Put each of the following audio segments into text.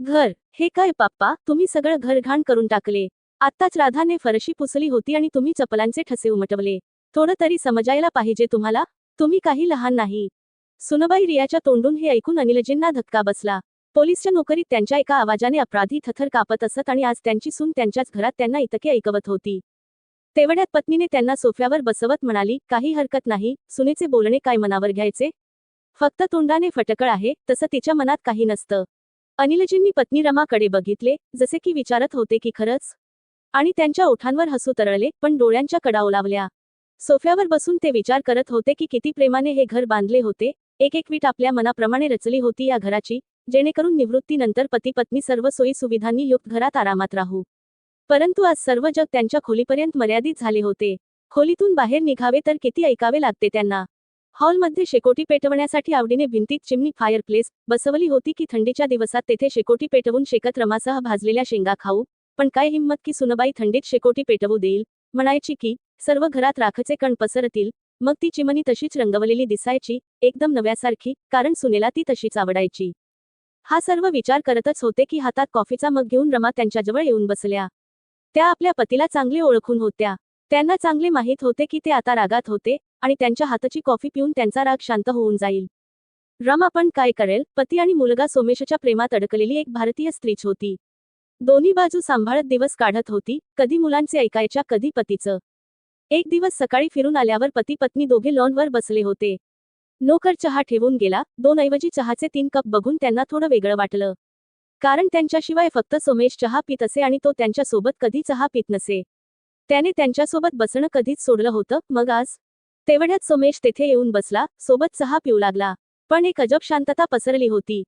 घर. हे काय पाप्पा तुम्ही सगळं घरघाण करून टाकले. आत्ताच राधाने फरशी पुसली होती आणि तुम्ही चपलांचे ठसे उमटवले. थोडं तरी समजायला पाहिजे तुम्हाला. तुम्ही काही लहान नाही. सुनबाई रियाच्या तोंडून हे ऐकून अनिलजींना धक्का बसला. पोलीसच्या नोकरीत त्यांच्या एका आवाजाने अपराधी थथर कापत असत आणि आज त्यांची सून त्यांच्याच घरात त्यांना इतके ऐकवत होती. तेवढ्यात पत्नीने त्यांना सोफ्यावर बसवत म्हणाली काही हरकत नाही. सुनेचे बोलणे काय मनावर घ्यायचे? फक्त तोंडाने फटकळ आहे तसं तिच्या मनात काही नसतं. अनिलजींनी पत्नी रमाकडे बघितले जसे की विचारत होते की खरंच? आणि त्यांच्या ओठांवर हसू तरळले पण डोळ्यांच्या कडा ओलावल्या सोफ्यावर बसून ते विचार करत होते की किती प्रेमाने हे घर बांधले होते. एक एक वीट आपल्या मनाप्रमाणे रचली होती या घराची जेणेकरून निवृत्तीनंतर पती पत्नी सर्व सोयी सुविधांनी युक्त घरात आरामात राहू. परंतु आज सर्व जग त्यांच्या खोलीपर्यंत मर्यादित झाले होते. खोलीतून बाहेर निघावे तर किती ऐकावे लागते त्यांना. हॉलमध्ये शेकोटी पेटवण्यासाठी आवडीने भिंतीत चिमणी फायर प्लेस बसवली होती की थंडीच्या दिवसात तेथे शेकोटी पेटवून शेकत रमासह भाजलेल्या शेंगा खाऊ. पण काय हिंमत की सुनबाई थंडीत शेकोटी पेटवू देईल? म्हणायची की सर्व घरात राखचे कण पसरतील मग ती चिमणी तशीच रंगवलेली दिसायची एकदम नव्यासारखी कारण सुनेला ती तशीच आवडायची. हा सर्व विचार करतच होते की हातात कॉफीचा मग घेऊन रमा त्यांच्याजवळ येऊन बसल्या. त्या आपल्या पतीला चांगले ओळखून होत्या. त्यांना चांगले माहीत होते की ते आता रागात होते आणि त्यांच्या हाताची कॉफी पिऊन त्यांचा राग शांत होऊन जाईल. रम आपण काय करेल? पती आणि मुलगा सोमेशच्या प्रेमात अडकलेली एक भारतीय स्त्रीच होती. दोन्ही बाजू सांभाळत दिवस काढत होती कधी मुलांचे ऐकायच्या कधी पतीचं. एक दिवस सकाळी फिरून आल्यावर पती पत्नी दोघे लॉनवर बसले होते. नोकर चहा ठेवून गेला दोन ऐवजी चहाचे तीन कप बघून त्यांना थोडं वेगळं वाटलं. कारण त्यांच्याशिवाय फक्त सोमेश चहा पित असे आणि तो त्यांच्यासोबत कधी चहा पित नसे. त्याने त्यांच्यासोबत बसणं कधीच सोडलं होतं मग आज? तेवढ्यात सोमेश तेथे येऊन बसला सोबत चहा पिऊ लागला. पण एक अजब शांतता पसरली होती.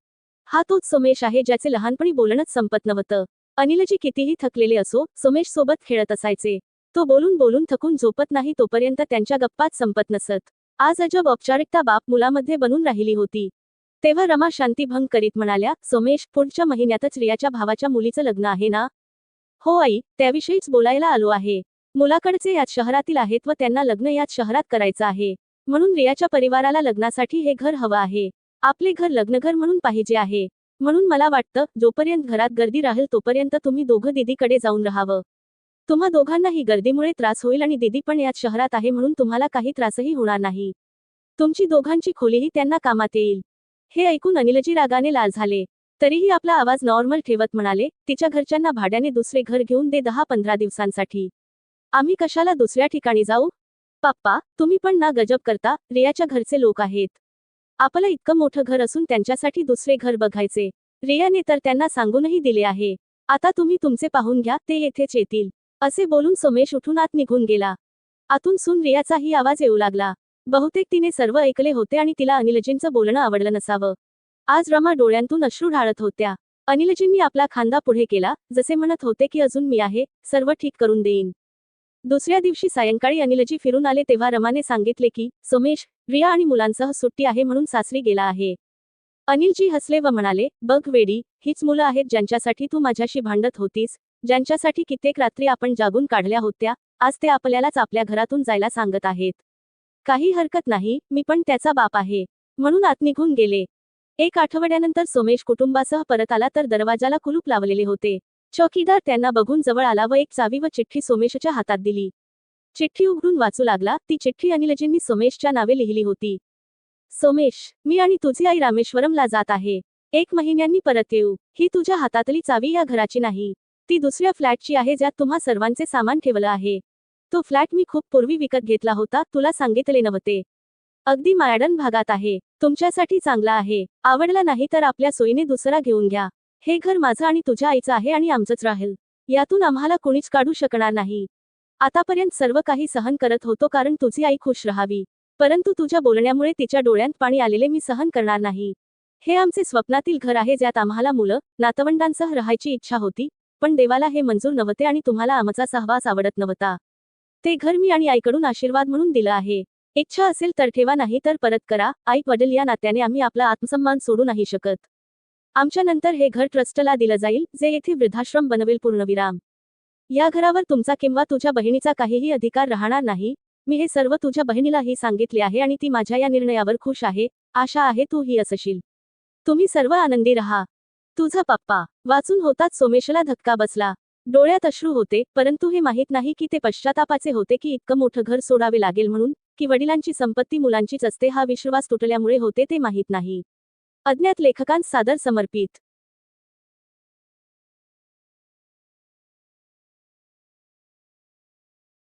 हा तोच सोमेश आहे ज्याचे लहानपणी बोलणंच संपत नव्हतं. अनिलजी कितीही थकलेले असो सोमेश सोबत खेळत असायचे. तो बोलून बोलून थकून झोपत नाही तोपर्यंत त्यांच्या गप्पात संपत नसत. आज अजब औपचारिकता बाप मुलामध्ये बनून राहिली होती. तेव्हा रमा शांतीभंग करीत म्हणाल्या सोमेश पुढच्या महिन्यातच रियाच्या भावाच्या मुलीचं लग्न आहे ना? हो आई त्याविषयीच बोलायला आलो आहे. मुलाकडचे याच शहरातील आहेत व त्यांना लग्न याच शहरात करायचं आहे. म्हणून रियाच्या परिवाराला लग्नासाठी हे घर हवं आहे. आपले घर लग्नघर म्हणून पाहिजे आहे. म्हणून मला वाटतं जोपर्यंत घरात गर्दी राहील तोपर्यंत तुम्ही दोघं दिदीकडे जाऊन राहावं. तुम्हा दोघांनाही गर्दीमुळे त्रास होईल आणि दिदी पण याच शहरात आहे म्हणून तुम्हाला काही त्रासही होणार नाही. तुमची दोघांची खोलीही त्यांना कामात येईल. हे ऐकून अनिलजी रागाने लाल झाले. तरीही आपला आवाज नॉर्मल ठेवत म्हणाले तिच्या घरच्यांना भाड्याने दुसरे घर घेऊन दे दहा पंधरा दिवसांसाठी. आम्ही कशाला दुसऱ्या ठिकाणी जाऊ? पप्पा तुम्ही पण ना गजब करता रियाच्या घरचे लोक आहेत. आपलं इतकं मोठं घर असून त्यांच्यासाठी दुसरे घर बघायचे. रियाने तर त्यांना सांगूनही दिले आहे. आता तुम्ही तुमचे पाहून घ्या ते येथेच येतील. असे बोलून सोमेश उठून आत निघून गेला. आतून सून रियाचाही आवाज येऊ लागला. बहुतेक तिने सर्व ऐकले होते आणि तिला अनिलजींचं बोलणं आवडलं नसावं. आज रमा डोळ्यांतून अश्रू ढाळत होत्या. अनिलजींनी आपला खांदा पुढे केला जसे म्हणत होते की अजून मी आहे सर्व ठीक करून देईन. दुसऱ्या दिवशी सायंकाळी अनिलजी फिरून आले तेव्हा रमाने सांगितले की सोमेश रिया आणि मुलांसह सुट्टी आहे म्हणून सासरी गेला आहे. अनिलजी हसले व म्हणाले बघ वेडी हीच मुलं आहेत ज्यांच्यासाठी तू माझ्याशी भांडत होतीस ज्यांच्यासाठी कित्येक रात्री आपण जागून काढल्या होत्या आज ते आपल्यालाच आपल्या घरातून जायला सांगत आहेत. काही हरकत नाही मी पण त्याचा बाप आहे. म्हणून आत निघून गेले. एक आठवड्यानंतर सोमेश कुटुंबासह परत आला तर दरवाजाला कुलूप लावलेले होते. चौकीदार त्यांना बघून जवळ आला व एक चावी व चिठ्ठी सोमेशच्या हातात दिली. चिठ्ठी उघडून वाचू लागला. ती चिठ्ठी अनिलजींनी सोमेशच्या नावे लिहिली होती. सोमेश मी आणि तुझी आई रामेश्वरमला जात आहे. एक महिन्यांनी परत येऊ. ही तुझ्या हातातली चावी या घराची नाही. ती दुसऱ्या फ्लॅटची आहे ज्यात तुम्हा सर्वांचे सामान ठेवलं आहे. तो फ्लॅट मी खूप पूर्वी विकत घेतला होता. तुला सांगितले नव्हते. अगदी मायडन भागात आहे. तुमच्यासाठी चांगला आहे. आवडला नाही तर आपल्या सोयीने दुसरा घेऊन घ्या. हे घर माझं आणि तुझ्या आईचं आहे आणि आमचंच राहील. यातून आम्हाला कुणीच काढू शकणार नाही. आतापर्यंत सर्व काही सहन करत होतो कारण तुझी आई खुश राहावी. परंतु तुझ्या बोलण्यामुळे तिच्या डोळ्यांत पाणी आलेले मी सहन करणार नाही. हे आमचे स्वप्नातील घर आहे ज्यात आम्हाला मुलं नातवंडांसह राहायची इच्छा होती पण देवाला हे मंजूर नव्हते आणि तुम्हाला आमचा सहवास आवडत नव्हता. ते घर मी आणि आईकडून आशीर्वाद म्हणून दिलं आहे. इच्छा असेल तर ठेवा नाही तर परत करा. आई वडील या नात्याने आम्ही आपला आत्मसन्मान सोडू नाही शकत. आमच्यानंतर हे घर ट्रस्टला दिलं जाईल जे येथे वृद्धाश्रम बनवेल पूर्णविराम. या घरावर तुमचा किंवा तुझ्या बहिणीचा काहीही अधिकार राहणार नाही मी हे सर्व तुझ्या बहिणीलाही सांगितले आहे आणि ती माझ्या या निर्णयावर खुश आहे आशा आहे तू ही असशील. तुम्ही सर्व आनंदी रहा. तुझा पप्पा. वाचून होताच सोमेशला धक्का बसला. डोळ्यात अश्रू होते परंतु हे माहीत नाही की ते पश्चातापाचे होते की इतकं मोठं घर सोडावे लागेल म्हणून की वडिलांची संपत्ती मुलांचीच असते हा विश्वास तुटल्यामुळे होते ते माहीत नाही. अज्ञात लेखकांस सादर समर्पित.